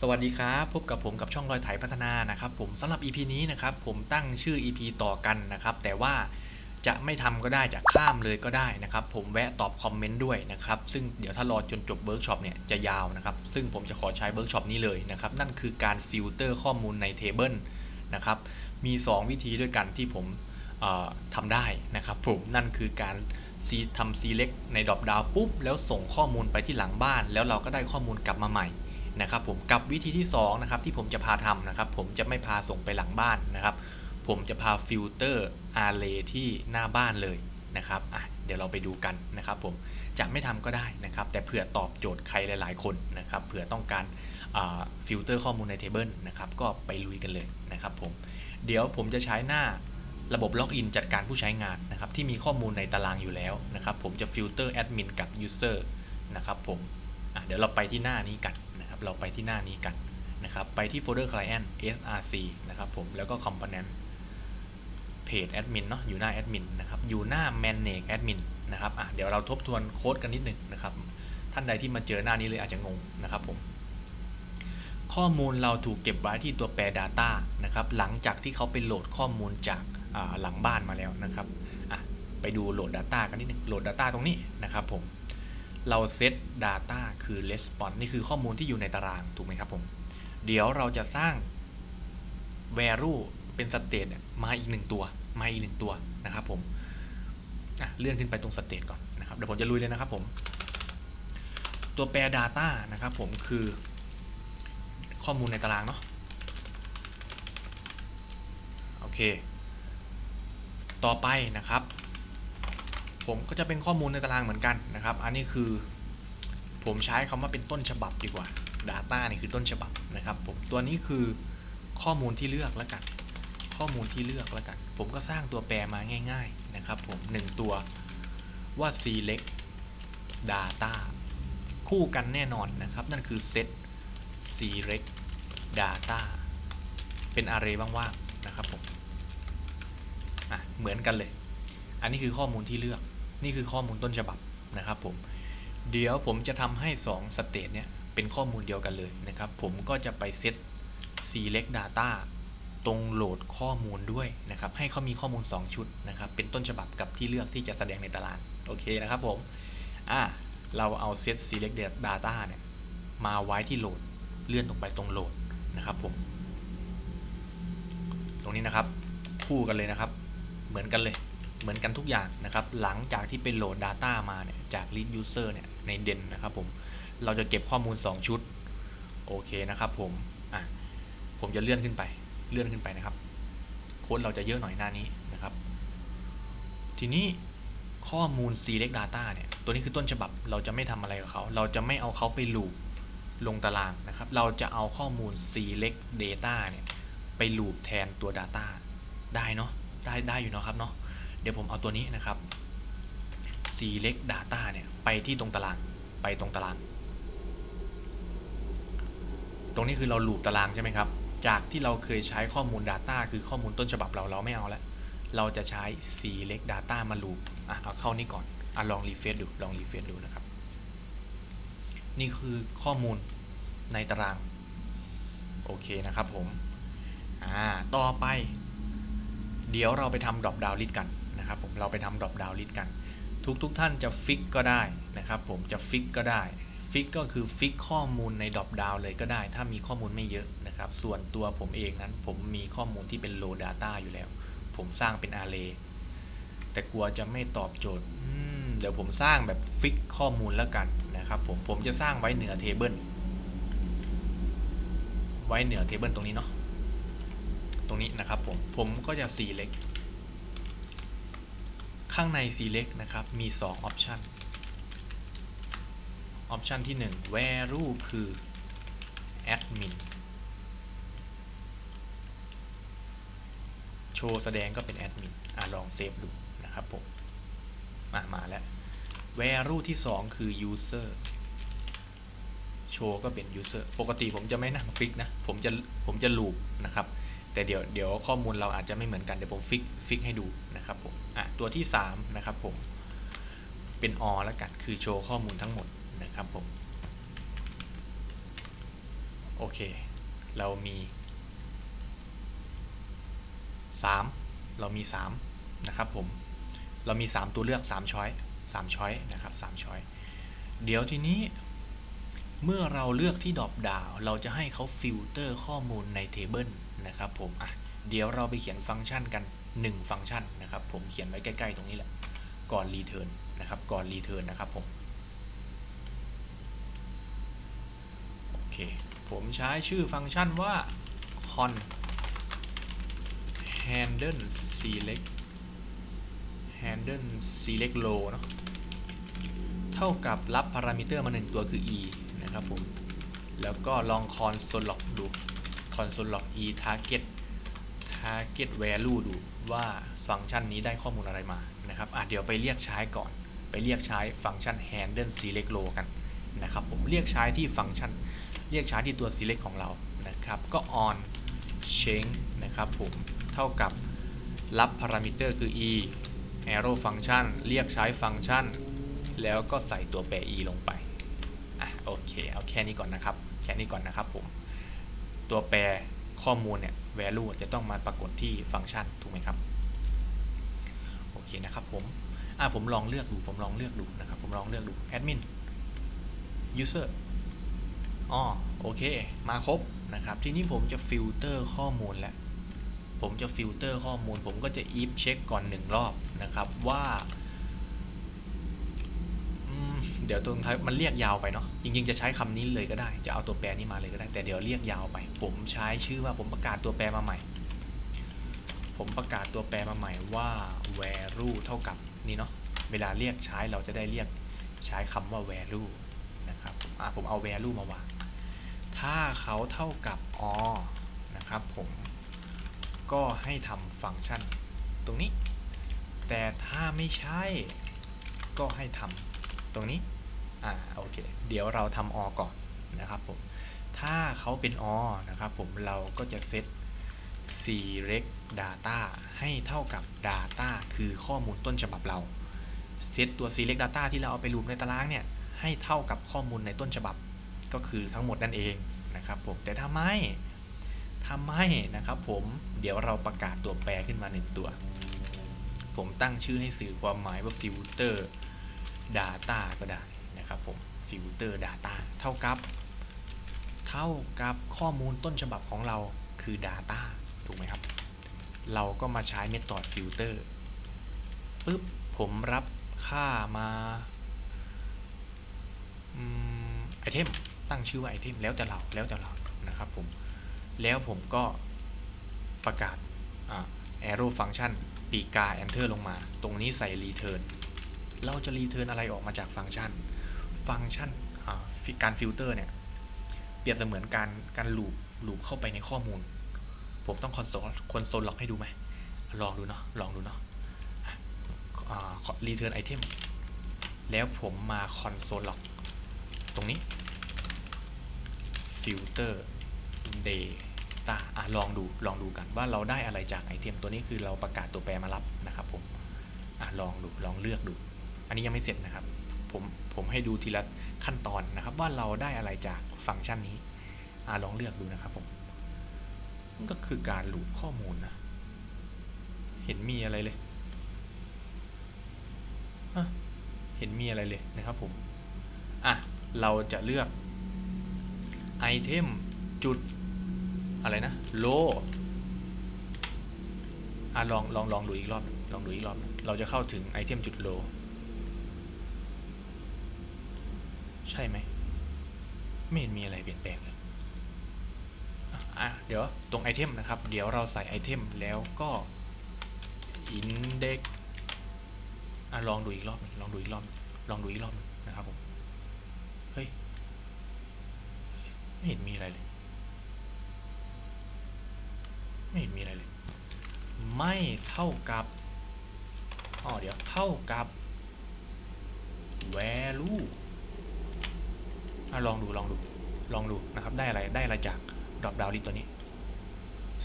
สวัสดีครับ พบกับผมกับช่องรอยไถพัฒนานะครับผมสำหรับ EP นี้นะครับผมตั้งชื่อ EP ต่อกันนะครับแต่ว่าจะไม่ทำก็ได้จะข้ามเลยก็ได้นะครับผมแวะตอบคอมเมนต์ด้วยนะครับซึ่งเดี๋ยวถ้ารอจนจบเบิร์กช็อปเนี่ยจะยาวนะครับซึ่งผมจะขอใช้เบิร์กช็อปนี้เลยนะครับนั่นคือการฟิลเตอร์ข้อมูลในเทเบิลนะครับมี 2 วิธีด้วยกันที่ผมทำได้นะครับผมนั่นคือการซีทำ select ในดรอปดาวปุ๊บแล้วส่งข้อมูลไปที่หลังบ้าน แล้วเราก็ได้ข้อมูลกลับมาใหม่ นะครับผมกับวิธีที่2นะครับที่ผมจะพาทำนะครับผมจะไม่พาส่งไปหลังบ้านนะครับ ผมจะพาฟิลเตอร์อาร์เรที่หน้าบ้านเลยนะครับอะเดี๋ยวเราไปดูกันนะครับผมจะไม่ทำก็ได้นะครับ แต่เผื่อตอบโจทย์ใครหลาย ๆ คนนะครับเผื่อต้องการฟิลเตอร์ข้อมูลในเทเบิลนะครับก็ไปลุยกันเลยนะครับผมเดี๋ยวผมจะใช้หน้าระบบล็อกอินจัดการผู้ใช้งานนะครับที่มีข้อมูลในตารางอยู่แล้วนะครับผมจะฟิลเตอร์แอดมินกับยูเซอร์นะครับผมอะเดี๋ยวเราไปที่หน้านี้กัน นะครับเราไปที่หน้านี้กันนะครับไปที่โฟลเดอร์ client src นะครับผมแล้วก็ component เพจแอดมินเนาะอยู่หน้าแอดมินนะครับอยู่หน้า manage admin นะครับอะเดี๋ยวเราทบทวนโค้ดกันนิดหนึ่งนะครับท่านใดที่มาเจอหน้านี้เลยอาจจะงงนะครับผมข้อมูลเราถูกเก็บไว้ที่ตัวแปร Data นะครับหลังจากที่เขาไปโหลดข้อมูลจากหลังบ้านมาแล้วนะครับไปดูโหลด Data กันนิดหนึงโหลด Data ตรงนี้นะครับผม เราเซต Data คือ Response นี่คือข้อมูลที่อยู่ในตารางถูกไหมครับผม เดี๋ยวเราจะสร้าง value เป็นสเต e มาอีกหนึ่งตัว มาอีกหนึ่งตัวนะครับผมเลื่อนขึ้นไปตรงสเต e ก่อนนะครับ เดี๋ยวผมจะลุยเลยนะครับผม ตัวแปร Data นะครับผมคือข้อมูลในตารางเนาะ โอเค ต่อไปนะครับ ผมก็จะเป็นข้อมูลในตารางเหมือนกันนะครับ อันนี้คือ ผมใช้คำว่าเป็นต้นฉบับดีกว่า Data นี่คือต้นฉบับนะครับผมตัวนี้คือข้อมูลที่เลือกแล้วกัน ข้อมูลที่เลือกแล้วกัน ผมก็สร้างตัวแปรมาง่าย ๆนะครับ ผมหนึ่งตัวว่า select data คู่กันแน่นอนนะครับ นั่นคือ set select data เป็น array ว่างๆนะครับผมอะเหมือนกันเลย อันนี้คือข้อมูลที่เลือก นี่คือข้อมูลต้นฉบับนะครับผม เดี๋ยวผมจะทำให้2 state เนี่ยเป็นข้อมูลเดียวกันเลยนะครับ ผมก็จะไป set select data ตรงโหลดข้อมูลด้วยนะครับ ให้เขามีข้อมูล 2 ชุดนะครับ เป็นต้นฉบับกับที่เลือกที่จะแสดงในตาราง โอเคนะครับผม อ่าเราเอา set select data เนี่ย มาไว้ที่โหลด เลื่อนตรงไปตรงโหลดนะครับผม ตรงนี้นะครับ คู่กันเลยนะครับ เหมือนกันเลย เหมือนกันทุกอย่างนะครับ หลังจากที่ไปโหลด Data มาเนี่ยจาก lead user เนี่ยในเด่นนะครับผม เราจะเก็บข้อมูล 2 ชุด โอเคนะครับผม อะ ผมจะเลื่อนขึ้นไป เลื่อนขึ้นไปนะครับ โค้ดเราจะเยอะหน่อยหน้านี้นะครับ ทีนี้ข้อมูล select data เนี่ย ตัวนี้คือต้นฉบับ เราจะไม่ทำอะไรกับเขา เราจะไม่เอาเขาไปลูปลงตารางนะครับ เราจะเอาข้อมูล select data เนี่ย ไปลูปแทนตัว data ได้เนาะ ได้ได้อยู่เนาะครับเนาะ เดี๋ยวผมเอาตัวนี้นะครับ select data เนี่ยไปที่ตรงตารางไปตรงตาราง ตรงนี้คือเราลูปตารางใช่ไหมครับ จากที่เราเคยใช้ข้อมูล Data คือข้อมูลต้นฉบับเราเราไม่เอาแล้ว เราจะใช้ select data มาลูปอะเอาเข้านี่ก่อนอะลองรีเฟซดูลองรีเฟซดูนะครับ นี่คือข้อมูลในตาราง โอเคนะครับผม อ่า ต่อไป เดี๋ยวเราไปทำ drop down list กัน นะครับผมเราไปทำ drop down list กัน ทุกทุกท่านจะฟิกก็ได้นะครับผมจะฟิกก็ได้ฟิกก็คือฟิกข้อมูลใน drop down เลยก็ได้ ถ้ามีข้อมูลไม่เยอะนะครับ ส่วนตัวผมเองนั้นผมมีข้อมูลที่เป็น low data อยู่แล้ว ผมสร้างเป็น array แต่กลัวจะไม่ตอบโจทย์เดี๋ยวผมสร้างแบบฟิกข้อมูลแล้วกันนะครับผมผมจะสร้างไว้เหนือ table ไว้เหนือ table ตรงนี้เนาะตรงนี้นะครับผมผมก็จะ select ข้างใน select นะครับ มี 2 option option ที่ 1 value คือ admin โชว์แสดงก็เป็น admin อะลองเซฟดูนะครับผม มา มาแล้ว value ที่ 2 คือ user โชว์ก็เป็น user ปกติผมจะไม่นั่งฟิกนะ ผมจะ ผมจะ loop นะครับ แต่เดี๋ยวเดี๋ยวข้อมูลเราอาจจะไม่เหมือนกันเดี๋ยวผมฟิกฟิกให้ดูนะครับผมอะตัวที่3นะครับผมเป็น all แล้วกันคือโชว์ข้อมูลทั้งหมดนะครับผมโอเค เรามีสามเรามีสามนะครับผม เรามีสามตัวเลือกสามช้อยสามช้อยนะครับสามช้อยเดี๋ยวทีนี้ เมื่อเราเลือกที่ดรอปดาว เราจะให้เขาฟิลเตอร์ข้อมูลในเทเบิล นะครับผมอะเดี๋ยวเราไปเขียนฟังก์ชันกัน 1 ฟังก์ชันนะครับ ผมเขียนไว้ใกล้ๆตรงนี้แหละ ก่อนรีเทิร์นนะครับ ก่อนรีเทิร์นนะครับผม โอเค ผมใช้ชื่อฟังก์ชันว่า con handle select handle select row เนอะเท่ากับรับพารามิเตอร์มา1ตัวคือ e นะครับผม แล้วก็ลอง console log ดู console log e target target value ดูว่าฟังก์ชันนี้ได้ข้อมูลอะไรมานะครับอะเดี๋ยวไปเรียกใช้ก่อน ไปเรียกใช้ฟังก์ชัน handle select row กันนะครับผมเรียกใช้ที่ฟังก์ชัน เรียกใช้ที่ตัว select ของเรานะครับ ก็ on change นะครับผมเท่ากับรับพารามิเตอร์คือ e arrow function เรียกใช้ฟังก์ชัน แล้วก็ใส่ตัวแปร e ลงไปอะโอเค เอาแค่นี้ก่อนนะครับ แค่นี้ก่อนนะครับผม ตัวแปรข้อมูลเนี่ย value จะต้องมาปรากฏที่ฟังก์ชันถูกไหมครับโอเคนะครับผมอะผมลองเลือกดูผมลองเลือกดูนะครับผมลองเลือกดู admin user อ๋อโอเค มาครบนะครับทีนี้ผมจะฟิลเตอร์ข้อมูลแล้วผมจะฟิลเตอร์ข้อมูล ผมก็จะ if เช็คก่อนหนึ่งรอบนะครับว่า เดี๋ยวตรงท้ายมันเรียกยาวไปเนาะจริง ๆ จะใช้คำนี้เลยก็ได้ จะเอาตัวแปรนี้มาเลยก็ได้ แต่เดี๋ยวเรียกยาวไป ผมใช้ชื่อว่าผมประกาศตัวแปรมาใหม่ ผมประกาศตัวแปรมาใหม่ว่า value เท่ากับนี่เนาะเวลาเรียกใช้เราจะได้เรียกใช้คำว่า value นะครับอะผมเอา value มาวางถ้าเขาเท่ากับ or นะครับผมก็ให้ทำฟังก์ชันตรงนี้ แต่ถ้าไม่ใช่ก็ให้ทำตรงนี้ อ่าโอเค เดี๋ยวเราทำ or ก่อนนะครับผม ถ้าเขาเป็น or นะครับผมเราก็จะเซต select data ให้เท่ากับ data คือข้อมูลต้นฉบับเรา เซตตัว select data ที่เราเอาไปรูปในตารางเนี่ยให้เท่ากับข้อมูลในต้นฉบับ ก็คือทั้งหมดนั่นเองนะครับผม แต่ถ้าไม่ถ้าไม่นะครับผม เดี๋ยวเราประกาศตัวแปรขึ้นมาหนึ่งตัว ผมตั้งชื่อให้สื่อความหมายว่า filter data ก็ได้ นะครับผม filter data เท่ากับ เท่ากับข้อมูลต้นฉบับของเราคือ data ถูกไหมครับ เราก็มาใช้ method filter ปุ๊บ ผมรับค่ามาไอเทมตั้งชื่อว่าไอเทมแล้วแต่เราแล้วแต่เรานะครับผม แล้วผมก็ประกาศ arrow function ปีกา enter ลงมา ตรงนี้ใส่ return เราจะ return อะไรออกมาจากฟังก์ชัน ฟังก์ชันการฟิลเตอร์เนี่ย เปรียบเสมือนการการลูปลูปเข้าไปในข้อมูล ผมต้องคอนโซลคอนโซลล็อกให้ดูไหมลองดูเนาะลองดูเนาะ return item แล้วผมมา console log ตรงนี้ filter data อะลองดูลองดูกันว่าเราได้อะไรจากไอเทมตัวนี้คือเราประกาศตัวแปรมารับนะครับผมอะลองดูลองเลือกดู อันนี้ยังไม่เสร็จนะครับ ผมผมให้ดูทีละขั้นตอนนะครับ ว่าเราได้อะไรจากฟังก์ชันนี้อลองเลือกดูนะครับผมมันก็คือการหลูปข้อมูลนะ เห็นมีอะไรเลยเห็นมีอะไรเลยนะครับผมอะเราจะเลือกไอเทมจุดอะไรนะโลอะลองลองลองดูอีกรอบลองดูอีกรอบ เราจะเข้าถึงไอเทมจุดโล ใช่ไหม ไม่เห็นมีอะไรเปลี่ยนแปลงเลยอะเดี๋ยวตรงไอเทมนะครับ เดี๋ยวเราใส่ไอเทมแล้วก็ index อะลองดูอีกรอบลองดูอีกรอบลองดูอีกรอบนะครับผมเฮ้ยไม่เห็นมีอะไรเลย ไม่เห็นมีอะไรเลย ไม่เท่ากับอ๋อเดี๋ยวเท่ากับ value อลองดูลองดูลองดูนะครับได้อะไรได้อะไรจาก drop down list ตัวนี้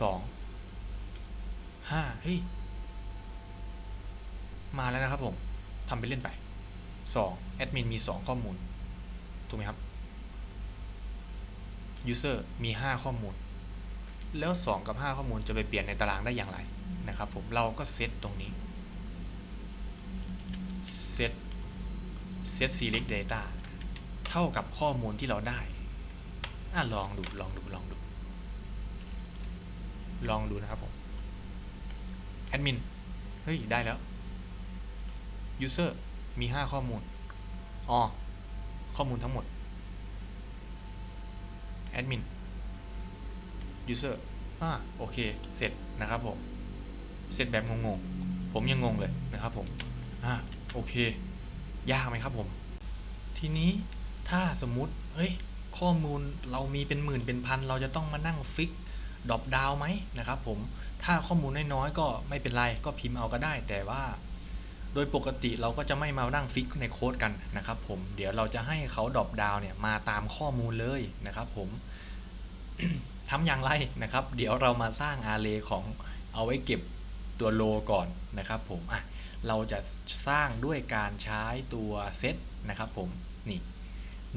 สองห้าเฮ้ยมาแล้วนะครับผมทำไปเล่นไป 2. แอดมินมี 2 ข้อมูล ถูกไหมครับ user มี 5 ข้อมูล แล้ว 2 กับ 5 ข้อมูลจะไปเปลี่ยนในตารางได้อย่างไรนะครับผมเราก็เซตตรงนี้ set set select data เท่ากับข้อมูลที่เราได้อะลองดูลองดูลองดู ลองดูนะครับผมแอดมินเฮ้ย ได้แล้ว user มี 5 ข้อมูลอ๋อข้อมูลทั้งหมดแอดมิน user อ่าโอเค เสร็จนะครับผม เสร็จแบบงงๆ ผมยังงงเลยนะครับผม อ่าโอเค ยากไหมครับผม ทีนี้ ถ้าสมมุติเฮ้ยข้อมูลเรามีเป็นหมื่นเป็นพัน เราจะต้องมานั่งฟิกดรอปดาวไหมนะครับผมถ้าข้อมูลน้อยๆก็ไม่เป็นไรก็พิมพ์เอาก็ได้ แต่ว่า โดยปกติเราก็จะไม่มานั่งฟิกในโค้ดกันนะครับผมเดี๋ยวเราจะให้เขาดรอปดาวเนี่ยมาตามข้อมูลเลยนะครับผมทำอย่างไรนะครับ เดี๋ยวเรามาสร้างอาร์เรย์ของเอาไว้เก็บตัวโลก่อนนะครับผมอะเราจะสร้างด้วยการใช้ตัวเซตนะครับผมนี่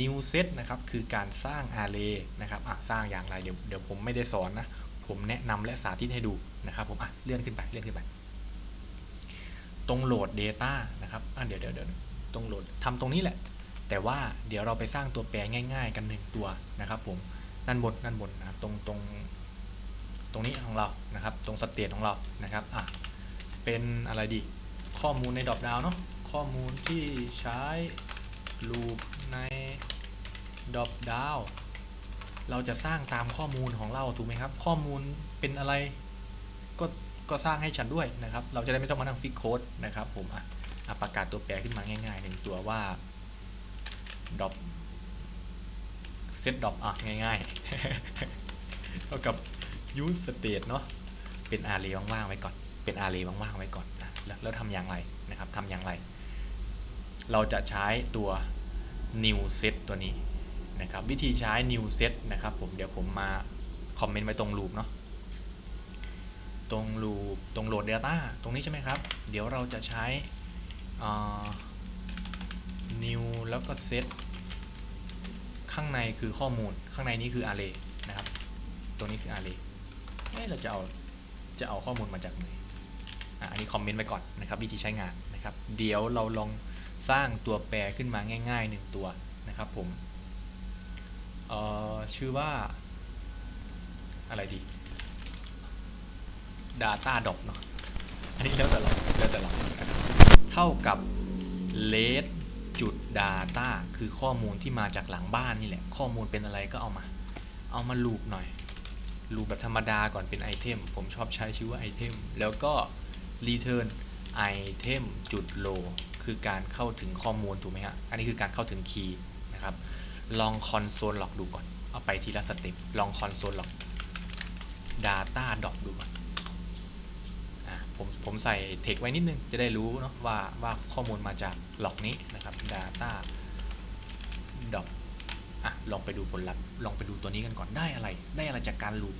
new set นะครับคือการสร้าง array นะครับอะสร้างอย่างไรเดี๋ยวเดี๋ยวผมไม่ได้สอนนะ ผมแนะนำและสาธิตให้ดูนะครับผมอะเลื่อนขึ้นไปเลื่อนขึ้นไป ตรงโหลด data นะครับอะเดี๋ยวเดี๋ยวเดี๋ยวตรงโหลดทำตรงนี้แหละ แต่ว่าเดี๋ยวเราไปสร้างตัวแปรง่าย ๆ กันหนึ่งตัวนะครับผมด้านบนด้านบนนะครับตรงตรงตรงนี้ของเรานะครับ ตรงสเตตของเรานะครับอะเป็นอะไรดีข้อมูลในดอปดาวเนาะข้อมูลที่ใช้ loop ใน drop down เราจะสร้างตามข้อมูลของเราถูกไหมครับ ข้อมูลเป็นอะไรก็ก็สร้างให้ฉันด้วยนะครับ เราจะได้ไม่ต้องมานั่งฟิกโค้ดนะครับผมอะประกาศตัวแปรขึ้นมาง่ายๆหนึ่งตัวว่า drop set drop อะง่ายๆเท่ากับ use state เนาะเป็น array ว่างๆไว้ก่อน เป็น array ว่างๆไว้ก่อนนะแล้วแล้วทำอย่างไรนะครับทำอย่างไร เราจะใช้ตัว new set ตัวนี้ นะครับวิธีใช้ new set นะครับผมเดี๋ยวผมมาคอมเมนต์ไว้ตรง loop เนาะตรง loop ตรงโหลด data ตรงนี้ใช่ไหมครับ เดี๋ยวเราจะใช้ new แล้วก็ set ข้างในคือข้อมูลข้างในนี้คือ array นะครับตรงนี้คือ array เอ๊ะเราจะเอาจะเอาข้อมูลมาจากไหนอันนี้คอมเมนต์ไว้ก่อนนะครับวิธีใช้งานนะครับ เดี๋ยวเราลองสร้างตัวแปรขึ้นมาง่ายๆหนึ่งตัวนะครับผม เอ่อชื่อว่า อะไรดี data drop เนาะอันนี้แล้วแต่เราแล้วแต่เรานะเท่ากับ let จุด data คือข้อมูลที่มาจากหลังบ้านนี่แหละ ข้อมูลเป็นอะไรก็เอามา เอามาลูปหน่อยลูปแบบธรรมดาก่อนเป็นไอเทมผมชอบใช้ชื่อว่าไอเทมแล้วก็ return item จุด low คือการเข้าถึงข้อมูลถูกไหมฮะ อันนี้คือการเข้าถึงคีย์นะครับ ลอง console log ดูก่อน เอาไปทีละสเต็ป ลอง console log data dot ดูก่อนอะผมผมใส่เทคไว้นิดนึง จะได้รู้เนาะว่าว่าข้อมูลมาจากหลอกนี้นะครับ data dot อะลองไปดูผลลัพธ์ ลองไปดูตัวนี้กันก่อน ได้อะไร ได้อะไรจากการลูป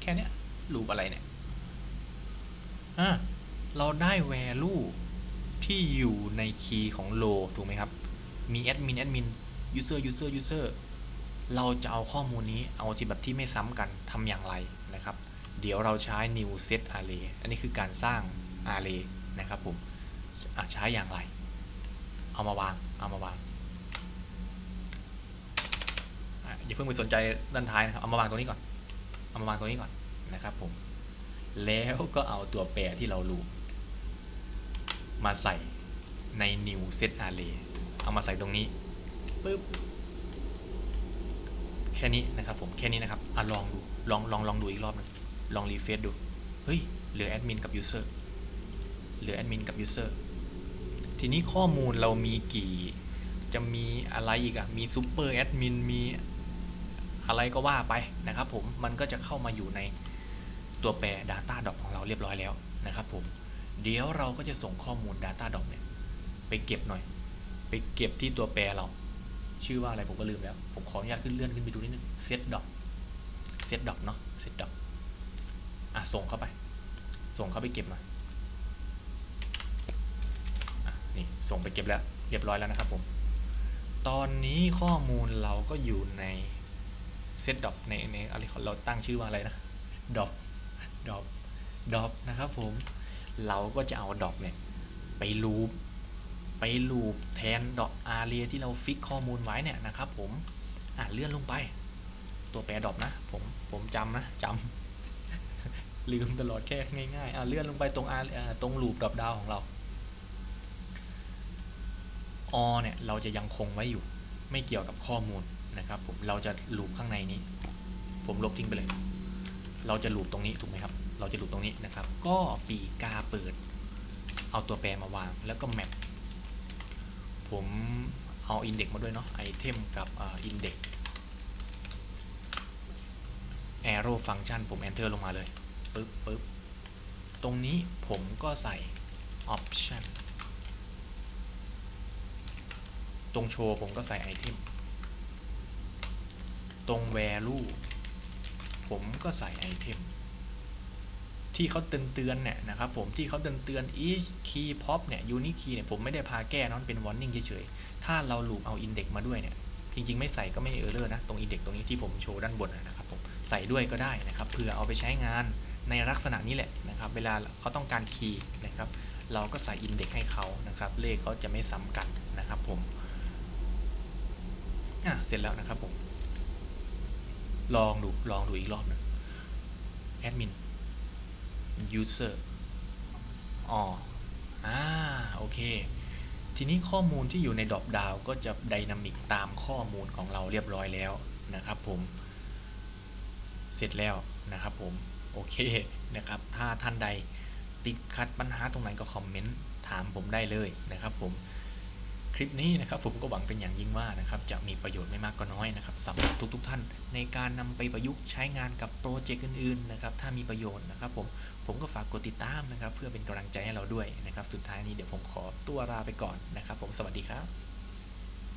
แค่นี้ลูปอะไรเนี่ย อะเราได้ value ที่อยู่ในคีย์ของ row ถูกไหมครับ มี admin admin user user user เราจะเอาข้อมูลนี้เอาที่แบบที่ไม่ซ้ำกันทำอย่างไรนะครับ เดี๋ยวเราใช้ new set array อันนี้คือการสร้าง array นะครับผมใช้อย่างไร เอามาวาง เอามาวางอะอย่าเพิ่งไปสนใจด้านท้ายนะครับ เอามาวางตรงนี้ก่อน เอามาวางตรงนี้ก่อนนะครับผม แล้วก็เอาตัวแปรที่เรารู้ มาใส่ใน new set array เอามาใส่ตรงนี้ ปึ๊บแค่นี้นะครับผมแค่นี้นะครับอะลองดูลองลองลองดูอีกรอบหนึงลองรีเฟซดูเฮ้ยเหลือแอดมินกับยูเซอร์เหลือแอดมินกับยูเซอร์ทีนี้ข้อมูลเรามีกี่จะมีอะไรอีกอะมีซูเปอร์แอดมินมีอะไรก็ว่าไปนะครับผมมันก็จะเข้ามาอยู่ในตัวแปร Data d o c ของเราเรียบร้อยแล้วนะครับผมเดี๋ยวเราก็จะส่งข้อมูล Data d o c เนี่ยไปเก็บหน่อย ไปเก็บที่ตัวแปรเรา ชื่อว่าอะไรผมก็ลืมแล้ว ผมขออนุญาตขึ้นเลื่อนขึ้นไปดูนิดนึง set doc set doc เนาะ set doc อะส่งเข้าไป ส่งเข้าไปเก็บมาอะนี่ส่งไปเก็บแล้ว เรียบร้อยแล้วนะครับผมตอนนี้ข้อมูลเราก็อยู่ในเซตดอปในในอะไรของเราตั้งชื่อว่าอะไรนะดอปดอปดอปนะครับผม เราก็จะเอาดอปเนี่ย ไปลูป ไปลูปแทนดอกอาเรียที่เราฟิกข้อมูลไว้เนี่ยนะครับผมอะเลื่อนลงไป ตัวแปรดอปนะผมผมจำนะจำลืมตลอดแค่ง่ายๆอะเลื่อนลงไปตรงอาตรงลูปดอปดาวของเราอเนี่ยเราจะยังคงไว้อยู่ ไม่เกี่ยวกับข้อมูลนะครับผมเราจะลูปข้างในนี้ ผมลบทิ้งไปเลย เราจะลูปตรงนี้ถูกไหมครับ เราจะลูปตรงนี้นะครับ ก็ปีกาเปิด เอาตัวแปรมาวางแล้วก็แมป ผมเอาอินเด็กมาด้วยเนาะไอเทมกับอินเด็ก arrow function ผม enter ลงมาเลยปึ๊บปึ๊บตรงนี้ผมก็ใส่ option ตรงโชว์ผมก็ใส่ไอเทมตรง value ผมก็ใส่ไอเทม ที่เขาเตือนเตือนเนี่ยนะครับผมที่เขาเตือนเตือน each key pop เนี่ย unique key เนี่ยผมไม่ได้พาแก้นะมันเป็น warning เฉยๆ ถ้าเราลูปเอา index มาด้วยเนี่ย จริงๆ ไม่ใส่ก็ไม่เออร์เลอร์นะ ตรง index ตรงนี้ที่ผมโชว์ด้านบนนะครับผมใส่ด้วยก็ได้นะครับเผื่อเอาไปใช้งานในลักษณะนี้แหละนะครับเวลาเขาต้องการคีย์นะครับเราก็ใส่ index ให้เขานะครับเลขเขาจะไม่ซ้ำกันนะครับผมอะเสร็จแล้วนะครับผมลองดูลองดูอีกรอบหนึง admin user อ๋ออ่าโอเค ทีนี้ข้อมูลที่อยู่ในดรอปดาวก็จะไดนามิกตามข้อมูลของเราเรียบร้อยแล้วนะครับผม เสร็จแล้วนะครับผม โอเคนะครับ ถ้าท่านใดติดขัดปัญหาตรงไหนก็คอมเมนต์ถามผมได้เลยนะครับผม คลิปนี้นะครับผมก็หวังเป็นอย่างยิ่งว่านะครับจะมีประโยชน์ไม่มากก็น้อยนะครับสำหรับทุกๆทท่าน ในการนำไปประยุกต์ใช้งานกับโปรเจกต์อื่นๆนะครับถ้ามีประโยชน์นะครับผมผมก็ฝากกดติดตามนะครับเพื่อเป็นกำลังใจให้เราด้วยนะครับสุดท้ายนี้เดี๋ยวผมขอตัวลาไปก่อนนะครับผมสวัสดีครับ